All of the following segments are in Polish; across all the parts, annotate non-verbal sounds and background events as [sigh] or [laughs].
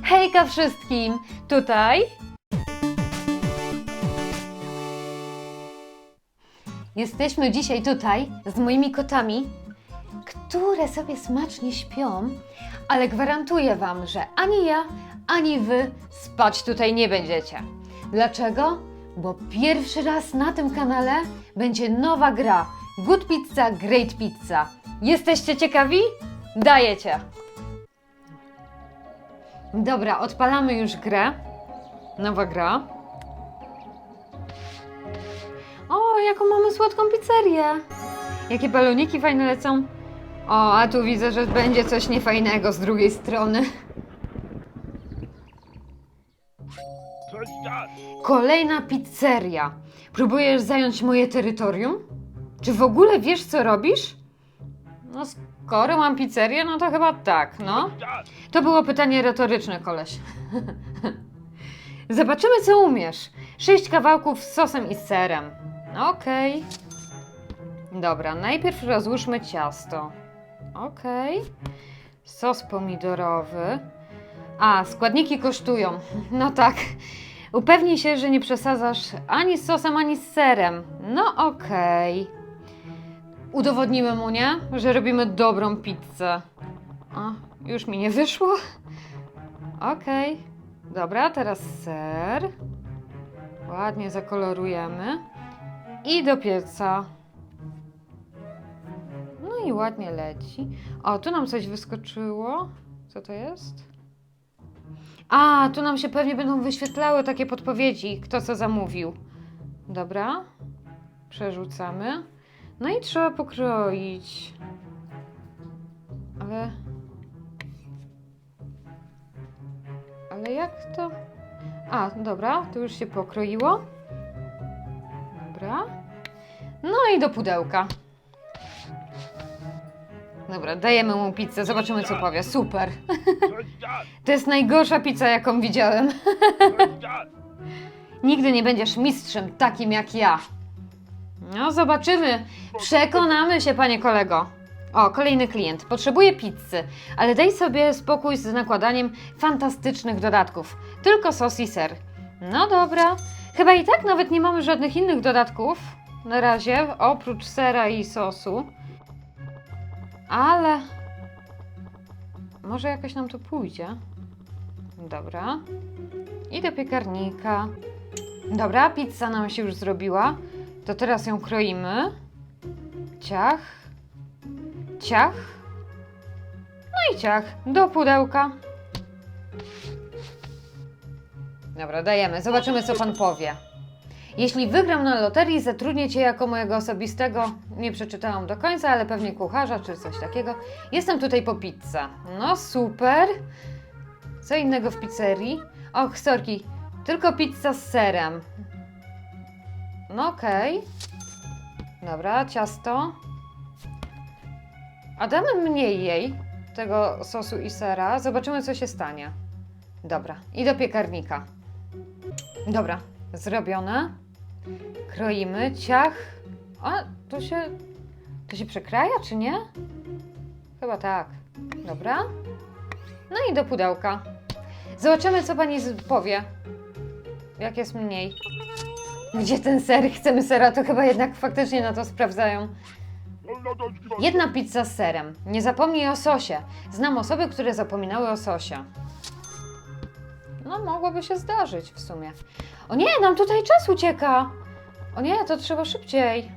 Hejka wszystkim! Tutaj Jesteśmy dzisiaj tutaj z moimi kotami, które sobie smacznie śpią, ale gwarantuję Wam, że ani ja, ani Wy spać tutaj nie będziecie. Dlaczego? Bo pierwszy raz na tym kanale będzie nowa gra Good Pizza, Great Pizza. Jesteście ciekawi? Dajecie! Dobra, odpalamy już grę. Nowa gra. O, jaką mamy słodką pizzerię. Jakie baloniki fajne lecą. O, a tu widzę, że będzie coś niefajnego z drugiej strony. Kolejna pizzeria. Próbujesz zająć moje terytorium? Czy w ogóle wiesz, co robisz? No, skoro mam pizzerię, no to chyba tak, no. To było pytanie retoryczne, koleś. [laughs] Zobaczymy, co umiesz. Sześć kawałków z sosem i serem. Okej. Dobra, najpierw rozłóżmy ciasto. Okej. Sos pomidorowy. A, składniki kosztują. [laughs] No tak. Upewnij się, że nie przesadzasz ani z sosem, ani z serem. No okej. Udowodnimy mu, nie? Że robimy dobrą pizzę. A, już mi nie wyszło? Okej. Dobra, teraz ser. Ładnie zakolorujemy. I do pieca. No i ładnie leci. O, tu nam coś wyskoczyło. Co to jest? A, tu nam się pewnie będą wyświetlały takie podpowiedzi, kto co zamówił. Dobra. Przerzucamy. No i trzeba pokroić. Ale. Ale jak to? A, dobra, to już się pokroiło. Dobra. No i do pudełka. Dobra, dajemy mu pizzę, zobaczymy co powie. Super. [laughs] To jest najgorsza pizza, jaką widziałem. [laughs] Nigdy nie będziesz mistrzem takim jak ja. No, zobaczymy. Przekonamy się, panie kolego. O, kolejny klient. Potrzebuje pizzy, ale daj sobie spokój z nakładaniem fantastycznych dodatków. Tylko sos i ser. No dobra. Chyba i tak nawet nie mamy żadnych innych dodatków na razie, oprócz sera i sosu. Ale może jakoś nam to pójdzie. Dobra. I do piekarnika. Dobra, pizza nam się już zrobiła. To teraz ją kroimy. Ciach. Ciach. No i ciach. Do pudełka. Dobra, dajemy. Zobaczymy, co pan powie. Jeśli wygram na loterii, zatrudnię cię jako mojego osobistego, nie przeczytałam do końca, ale pewnie kucharza czy coś takiego. Jestem tutaj po pizzę. No super. Co innego w pizzerii? Och, sorki, tylko pizza z serem. No okej. Dobra, ciasto. A damy mniej jej, tego sosu i sera. Zobaczymy, co się stanie. Dobra, i do piekarnika. Dobra, zrobione. Kroimy, ciach. A, to się. To się przekraja, czy nie? Chyba tak. Dobra. No i do pudełka. Zobaczymy, co pani powie. Jak jest mniej. Gdzie ten ser? Chcemy sera, to chyba jednak faktycznie na to sprawdzają. Jedna pizza z serem. Nie zapomnij o sosie. Znam osoby, które zapominały o sosie. No, mogłoby się zdarzyć w sumie. O nie, nam tutaj czas ucieka. O nie, to trzeba szybciej.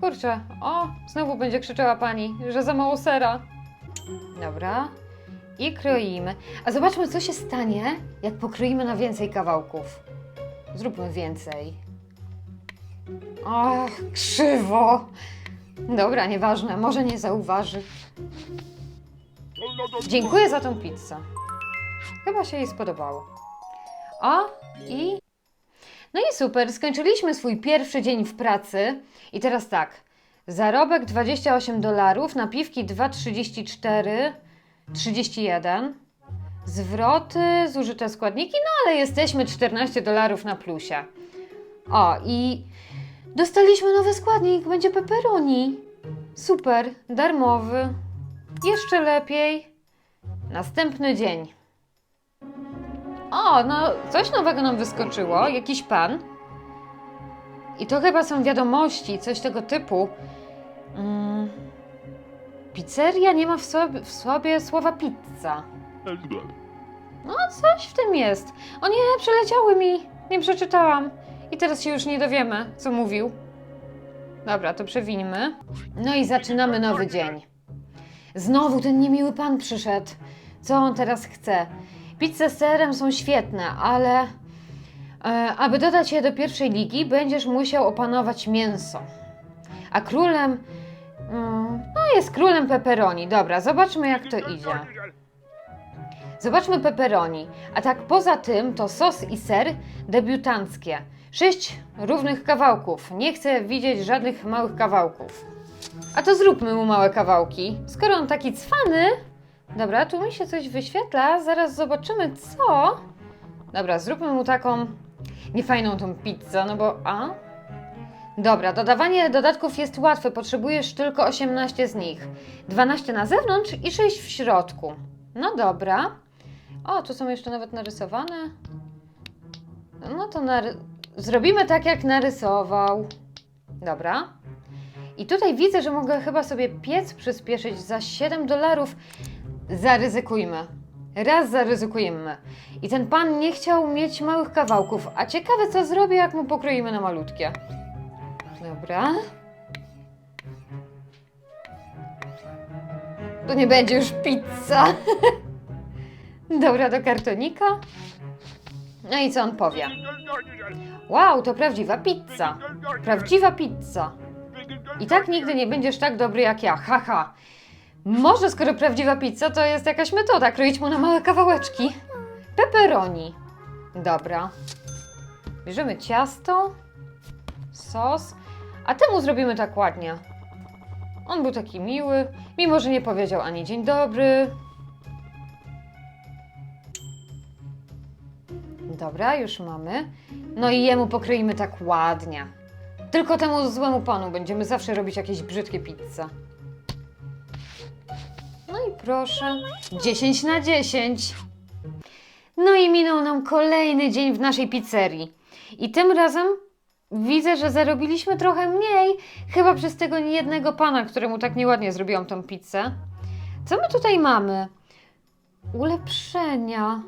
Kurczę, o, znowu będzie krzyczała pani, że za mało sera. Dobra. I kroimy. A zobaczmy, co się stanie, jak pokroimy na więcej kawałków. Zróbmy więcej. Och, krzywo. Dobra, nieważne, może nie zauważy. Dziękuję za tą pizzę. Chyba się jej spodobało. O, i. No i super, skończyliśmy swój pierwszy dzień w pracy. I teraz tak. Zarobek 28 dolarów, napiwki 2,34, 31. Zwroty, zużyte składniki, no ale jesteśmy 14 dolarów na plusie. O, i dostaliśmy nowy składnik, będzie pepperoni. Super, darmowy. Jeszcze lepiej. Następny dzień. O, no coś nowego nam wyskoczyło, jakiś pan. I to chyba są wiadomości, coś tego typu. Mm. Pizzeria nie ma w sobie, w sobie słowa pizza. No, coś w tym jest. O nie, przeleciały mi. Nie przeczytałam. I teraz się już nie dowiemy, co mówił. Dobra, to przewinimy. No i zaczynamy nowy dzień. Znowu ten niemiły pan przyszedł. Co on teraz chce? Pizze z serem są świetne, ale e, aby dodać je do pierwszej ligi, będziesz musiał opanować mięso. A królem. Mm, no, jest królem pepperoni. Dobra, zobaczmy, jak to idzie. Zobaczmy pepperoni. A tak poza tym to sos i ser debiutanckie. Sześć równych kawałków. Nie chcę widzieć żadnych małych kawałków. A to zróbmy mu małe kawałki. Skoro on taki cwany. Dobra, tu mi się coś wyświetla. Zaraz zobaczymy co. Dobra, zróbmy mu taką niefajną tą pizzę, no bo a? Dobra, dodawanie dodatków jest łatwe. Potrzebujesz tylko 18 z nich. 12 na zewnątrz i 6 w środku. No dobra. O, tu są jeszcze nawet narysowane. No to nary... zrobimy tak, jak narysował. Dobra. I tutaj widzę, że mogę chyba sobie piec przyspieszyć za 7 dolarów. Zaryzykujmy. Raz zaryzykujemy. I ten pan nie chciał mieć małych kawałków. A ciekawe, co zrobi, jak mu pokroimy na malutkie. Dobra. To nie będzie już pizza. [laughs] Dobra, do kartonika. No i co on powie? Wow, to prawdziwa pizza. Prawdziwa pizza. I tak nigdy nie będziesz tak dobry jak ja, haha. Może skoro prawdziwa pizza, to jest jakaś metoda, kroić mu na małe kawałeczki. Pepperoni. Dobra. Bierzemy ciasto, sos, a temu zrobimy tak ładnie. On był taki miły, mimo że nie powiedział ani dzień dobry. Dobra, już mamy. No i jemu pokroimy tak ładnie. Tylko temu złemu panu będziemy zawsze robić jakieś brzydkie pizze. No i proszę. 10 na 10. No i minął nam kolejny dzień w naszej pizzerii. I tym razem widzę, że zarobiliśmy trochę mniej, chyba przez tego jednego pana, któremu tak nieładnie zrobiłam tą pizzę. Co my tutaj mamy? Ulepszenia.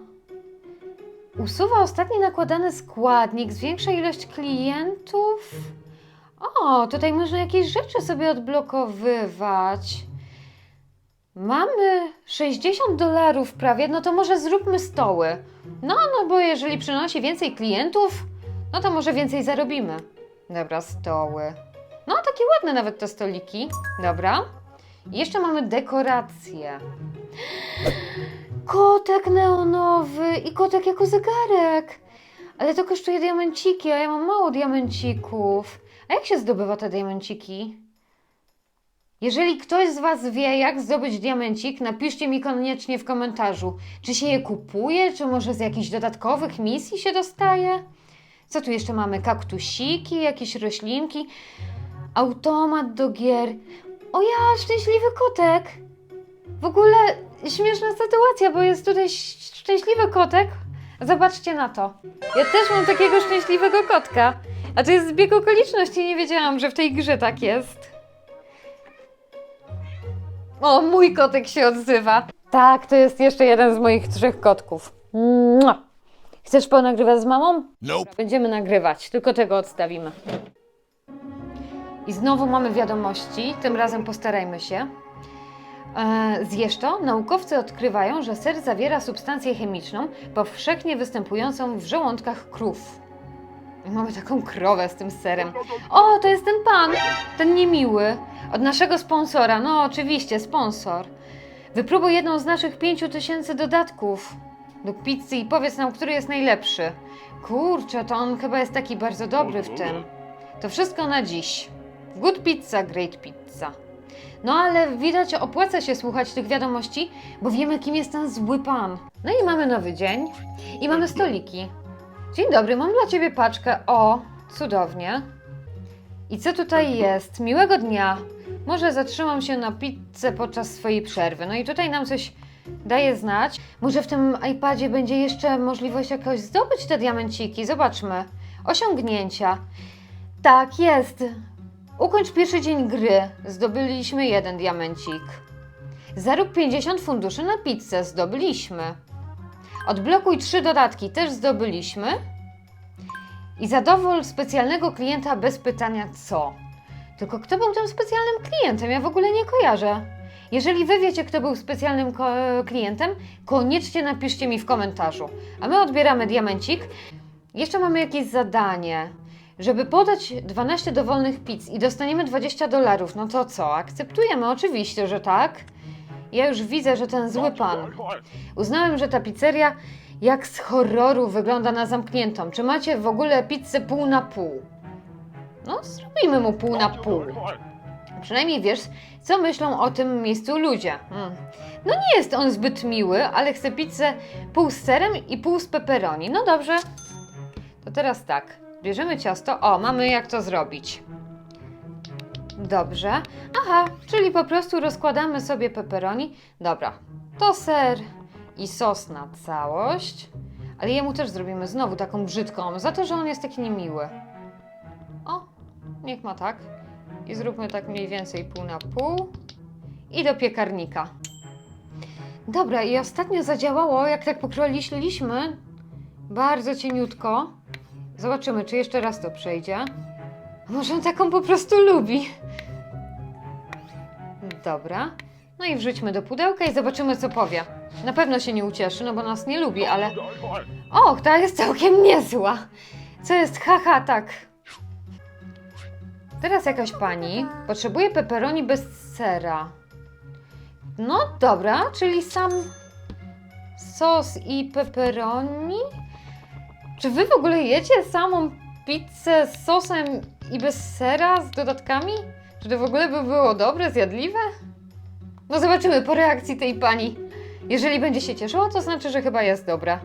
Usuwa ostatni nakładany składnik, zwiększa ilość klientów. O, tutaj można jakieś rzeczy sobie odblokowywać. Mamy 60 dolarów prawie, no to może zróbmy stoły. No, no bo jeżeli przynosi więcej klientów, no to może więcej zarobimy. Dobra, stoły. No, takie ładne nawet te stoliki. Dobra. I jeszcze mamy dekoracje. Kotek neonowy i kotek jako zegarek. Ale to kosztuje diamenciki, a ja mam mało diamencików. A jak się zdobywa te diamenciki? Jeżeli ktoś z Was wie, jak zdobyć diamencik, napiszcie mi koniecznie w komentarzu. Czy się je kupuje, czy może z jakichś dodatkowych misji się dostaje? Co tu jeszcze mamy? Kaktusiki, jakieś roślinki, automat do gier. O ja, szczęśliwy kotek! W ogóle śmieszna sytuacja, bo jest tutaj szczęśliwy kotek. Zobaczcie na to. Ja też mam takiego szczęśliwego kotka. A to jest zbieg okoliczności, nie wiedziałam, że w tej grze tak jest. O, mój kotek się odzywa. Tak, to jest jeszcze jeden z moich trzech kotków. Mua. Chcesz ponagrywać z mamą? Nope. Będziemy nagrywać, tylko tego odstawimy. I znowu mamy wiadomości, tym razem postarajmy się. E, zjesz to? Naukowcy odkrywają, że ser zawiera substancję chemiczną powszechnie występującą w żołądkach krów. Mamy taką krowę z tym serem. O, to jest ten pan, ten niemiły, od naszego sponsora. No, oczywiście, sponsor. Wypróbuj jedną z naszych pięciu tysięcy dodatków do pizzy i powiedz nam, który jest najlepszy. Kurczę, to on chyba jest taki bardzo dobry w tym. To wszystko na dziś. Good pizza, great pizza. No ale widać, opłaca się słuchać tych wiadomości, bo wiemy, kim jest ten zły pan. No i mamy nowy dzień i mamy stoliki. Dzień dobry, mam dla ciebie paczkę. O, cudownie. I co tutaj jest? Miłego dnia. Może zatrzymam się na pizzę podczas swojej przerwy. No i tutaj nam coś daje znać. Może w tym iPadzie będzie jeszcze możliwość jakoś zdobyć te diamenciki. Zobaczmy. Osiągnięcia. Tak, jest. Ukończ pierwszy dzień gry. Zdobyliśmy jeden diamencik. Zarób 50 funduszy na pizzę. Zdobyliśmy. Odblokuj trzy dodatki. Też zdobyliśmy. I zadowol specjalnego klienta bez pytania co. Tylko kto był tym specjalnym klientem? Ja w ogóle nie kojarzę. Jeżeli wy wiecie, kto był specjalnym ko- klientem, koniecznie napiszcie mi w komentarzu. A my odbieramy diamencik. Jeszcze mamy jakieś zadanie. Żeby podać 12 dowolnych pizz i dostaniemy 20 dolarów, no to co? Akceptujemy, oczywiście, że tak. Ja już widzę, że ten zły pan. Uznałem, że ta pizzeria jak z horroru wygląda na zamkniętą. Czy macie w ogóle pizzę pół na pół? No, zrobimy mu pół na pół. Przynajmniej wiesz, co myślą o tym miejscu ludzie. Mm. No nie jest on zbyt miły, ale chce pizzę pół z serem i pół z pepperoni. No dobrze. To teraz tak. Bierzemy ciasto. O, mamy jak to zrobić. Dobrze. Aha, czyli po prostu rozkładamy sobie pepperoni. Dobra. To ser i sos na całość. Ale jemu też zrobimy znowu taką brzydką, za to, że on jest taki niemiły. O, niech ma tak. I zróbmy tak mniej więcej pół na pół. I do piekarnika. Dobra, i ostatnio zadziałało, jak tak pokroiliśmy. Bardzo cieniutko. Zobaczymy, czy jeszcze raz to przejdzie. Może on taką po prostu lubi. Dobra. No i wrzućmy do pudełka i zobaczymy, co powie. Na pewno się nie ucieszy, no bo nas nie lubi, ale... Och, ta jest całkiem niezła. Co jest? Haha, tak. Teraz jakaś pani potrzebuje pepperoni bez sera. No dobra, czyli sam sos i pepperoni? Czy wy w ogóle jecie samą pizzę z sosem i bez sera, z dodatkami? Czy to w ogóle by było dobre, zjadliwe? No zobaczymy po reakcji tej pani. Jeżeli będzie się cieszyła, to znaczy, że chyba jest dobra.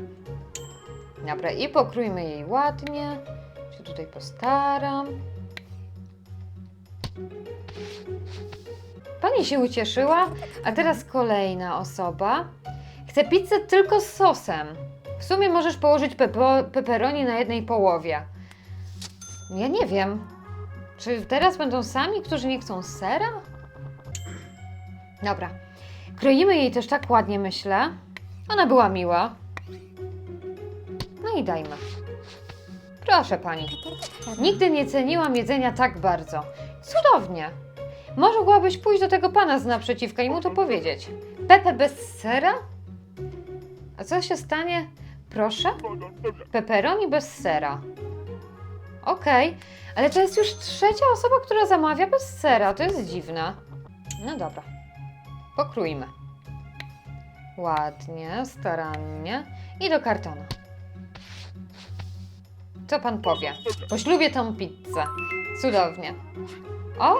Dobra, i pokrójmy jej ładnie. Się tutaj postaram. Pani się ucieszyła, a teraz kolejna osoba. Chce pizzę tylko z sosem. W sumie możesz położyć pepo- pepperoni na jednej połowie. Ja nie wiem. Czy teraz będą sami, którzy nie chcą sera? Dobra. Kroimy jej też tak ładnie, myślę. Ona była miła. No i dajmy. Proszę pani. Nigdy nie ceniłam jedzenia tak bardzo. Cudownie. Mogłabyś pójść do tego pana z naprzeciwka i mu to powiedzieć. Pepe bez sera? A co się stanie? Proszę? Pepperoni bez sera. Okej, ale to jest już trzecia osoba, która zamawia bez sera. To jest dziwne. No dobra. Pokrójmy. Ładnie, starannie i do kartonu. Co pan powie? Poślubię tą pizzę. Cudownie. O!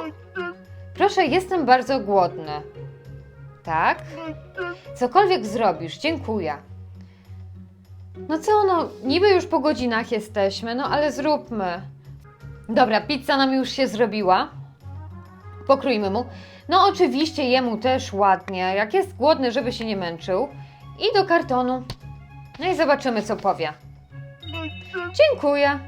Proszę, jestem bardzo głodny. Tak? Cokolwiek zrobisz, dziękuję. No co, no, niby już po godzinach jesteśmy, no ale zróbmy. Dobra, pizza nam już się zrobiła. Pokrójmy mu. No oczywiście jemu też ładnie, jak jest głodny, żeby się nie męczył. I do kartonu. No i zobaczymy, co powie. Dziękuję.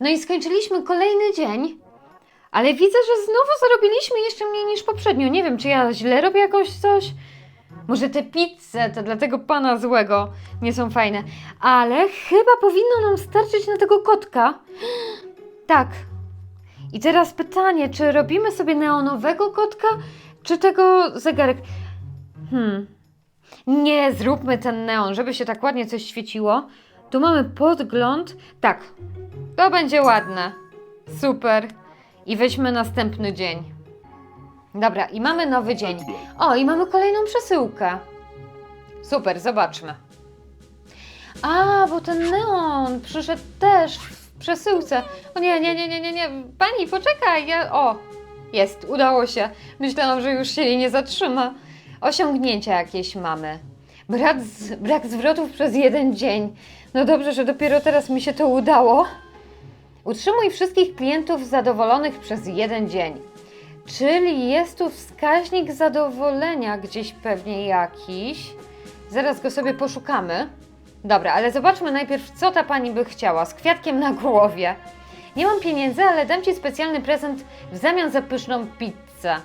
No i skończyliśmy kolejny dzień. Ale widzę, że znowu zarobiliśmy jeszcze mniej niż poprzednio. Nie wiem, czy ja źle robię jakoś coś. Może te pizze to dla tego pana złego nie są fajne. Ale chyba powinno nam starczyć na tego kotka. Tak. I teraz pytanie, czy robimy sobie neonowego kotka, czy tego zegarek? Hmm. Nie, zróbmy ten neon, żeby się tak ładnie coś świeciło. Tu mamy podgląd. Tak, to będzie ładne. Super. I weźmy następny dzień. Dobra, i mamy nowy dzień. O, i mamy kolejną przesyłkę. Super, zobaczmy. A, bo ten neon przyszedł też w przesyłce. O nie, nie, nie, nie, nie, nie. Pani, poczekaj, ja... O, jest, udało się. Myślałam, że już się jej nie zatrzyma. Osiągnięcia jakieś mamy. Brak, z, brak zwrotów przez jeden dzień. No dobrze, że dopiero teraz mi się to udało. Utrzymuj wszystkich klientów zadowolonych przez jeden dzień. Czyli jest tu wskaźnik zadowolenia gdzieś pewnie jakiś. Zaraz go sobie poszukamy. Dobra, ale zobaczmy najpierw, co ta pani by chciała z kwiatkiem na głowie. Nie mam pieniędzy, ale dam ci specjalny prezent w zamian za pyszną pizzę.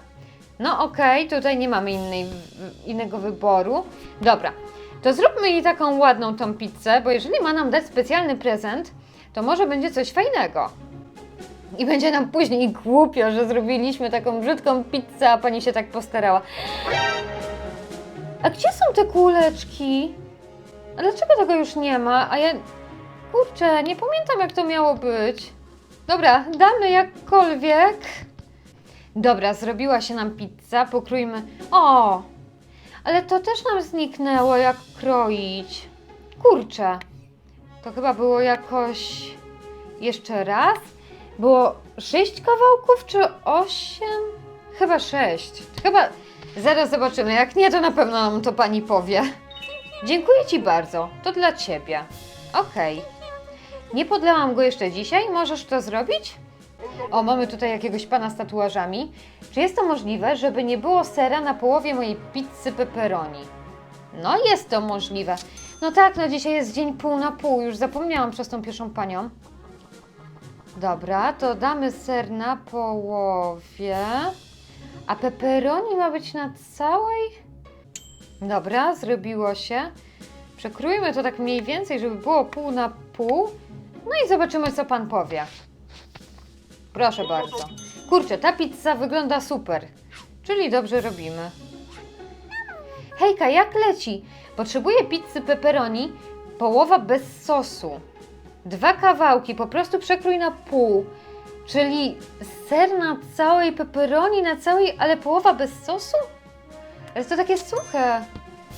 No okej, tutaj nie mamy innej, innego wyboru. Dobra, to zróbmy jej taką ładną tą pizzę, bo jeżeli ma nam dać specjalny prezent, to może będzie coś fajnego. I będzie nam później głupio, że zrobiliśmy taką brzydką pizzę, a pani się tak postarała. A gdzie są te kuleczki? A dlaczego tego już nie ma? A ja. Kurczę, nie pamiętam jak to miało być. Dobra, damy jakkolwiek. Dobra, zrobiła się nam pizza, pokrójmy. O! Ale to też nam zniknęło, jak kroić. Kurczę. To chyba było jakoś. Jeszcze raz? Było sześć kawałków czy osiem? Chyba sześć. Chyba. Zaraz zobaczymy. Jak nie, to na pewno nam to pani powie. Dziękuję ci bardzo. To dla ciebie. Okej. Nie podlałam go jeszcze dzisiaj. Możesz to zrobić? O, mamy tutaj jakiegoś pana z tatuażami. Czy jest to możliwe, żeby nie było sera na połowie mojej pizzy pepperoni? No, jest to możliwe. No tak, no dzisiaj jest dzień pół na pół. Już zapomniałam przez tą pierwszą panią. Dobra, to damy ser na połowie. A pepperoni ma być na całej? Dobra, zrobiło się. Przekrójmy to tak mniej więcej, żeby było pół na pół. No i zobaczymy, co pan powie. Proszę bardzo. Kurczę, ta pizza wygląda super. Czyli dobrze robimy. Hejka, jak leci? Potrzebuję pizzy pepperoni, połowa bez sosu. Dwa kawałki, po prostu przekrój na pół. Czyli ser na całej pepperoni, na całej, ale połowa bez sosu? Ale to takie suche.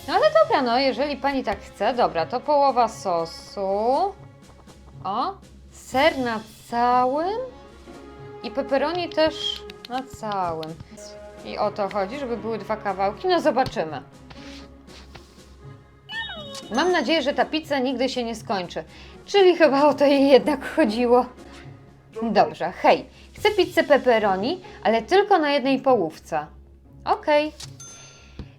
No ale dobra, no jeżeli pani tak chce, dobra, to połowa sosu. O, ser na całym i pepperoni też na całym. I o to chodzi, żeby były dwa kawałki. No zobaczymy. Mam nadzieję, że ta pizza nigdy się nie skończy. Czyli chyba o to jej jednak chodziło. Dobrze, hej. Chcę pizzę pepperoni, ale tylko na jednej połówce. Okej.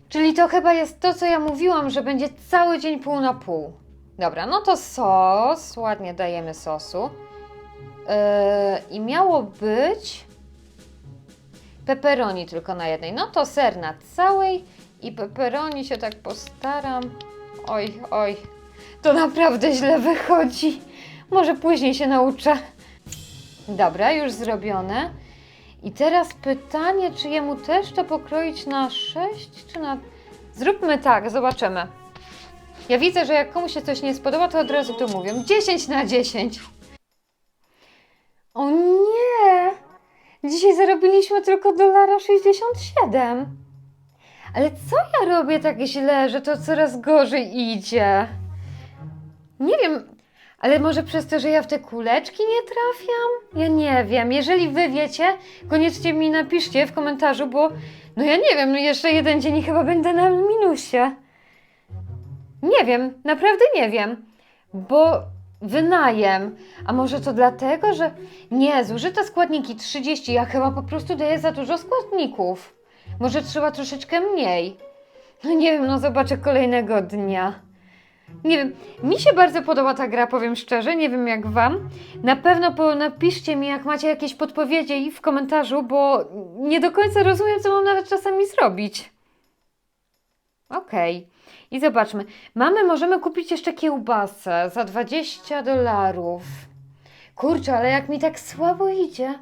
Czyli to chyba jest to, co ja mówiłam, że będzie cały dzień pół na pół. Dobra, no to sos. Ładnie dajemy sosu. Yy, I miało być pepperoni tylko na jednej. No to ser na całej i pepperoni się tak postaram. Oj, oj, to naprawdę źle wychodzi. Może później się nauczę. Dobra, już zrobione. I teraz pytanie, czy jemu też to pokroić na 6, czy na... Zróbmy tak, zobaczymy. Ja widzę, że jak komuś się coś nie spodoba, to od razu to mówią. 10 na 10. O nie! Dzisiaj zarobiliśmy tylko dolara 67. Ale co ja robię tak źle, że to coraz gorzej idzie? Nie wiem, ale może przez to, że ja w te kuleczki nie trafiam? Ja nie wiem. Jeżeli wy wiecie, koniecznie mi napiszcie w komentarzu, bo no ja nie wiem, no jeszcze jeden dzień i chyba będę na minusie. Nie wiem, naprawdę nie wiem, bo wynajem. A może to dlatego, że nie, zużyte składniki 30, ja chyba po prostu daję za dużo składników. Może trzeba troszeczkę mniej. No nie wiem, no zobaczę kolejnego dnia. Nie wiem, mi się bardzo podoba ta gra, powiem szczerze, nie wiem jak wam. Na pewno po, napiszcie mi, jak macie jakieś podpowiedzi w komentarzu, bo nie do końca rozumiem, co mam nawet czasami zrobić. Okej. I zobaczmy. Mamy, możemy kupić jeszcze kiełbasę za 20 dolarów. Kurczę, ale jak mi tak słabo idzie.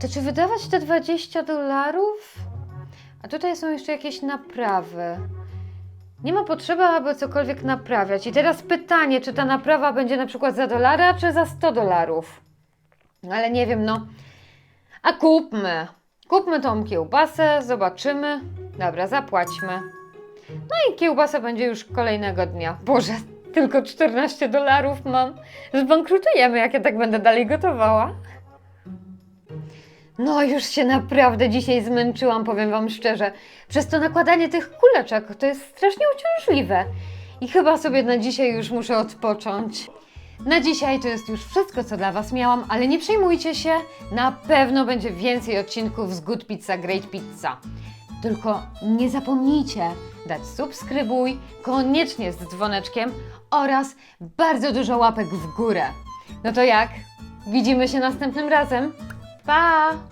To czy wydawać te 20 dolarów? A tutaj są jeszcze jakieś naprawy. Nie ma potrzeby, aby cokolwiek naprawiać. I teraz pytanie, czy ta naprawa będzie na przykład za dolara, czy za 100 dolarów? Ale nie wiem, no. A kupmy. Kupmy tą kiełbasę, zobaczymy. Dobra, zapłaćmy. No i kiełbasa będzie już kolejnego dnia. Boże, tylko 14 dolarów mam. Zbankrutujemy, jak ja tak będę dalej gotowała. No, już się naprawdę dzisiaj zmęczyłam, powiem Wam szczerze. Przez to nakładanie tych kuleczek to jest strasznie uciążliwe. I chyba sobie na dzisiaj już muszę odpocząć. Na dzisiaj to jest już wszystko, co dla Was miałam, ale nie przejmujcie się, na pewno będzie więcej odcinków z Good Pizza, Great Pizza. Tylko nie zapomnijcie dać subskrybuj, koniecznie z dzwoneczkiem oraz bardzo dużo łapek w górę. No to jak? Widzimy się następnym razem. Pa!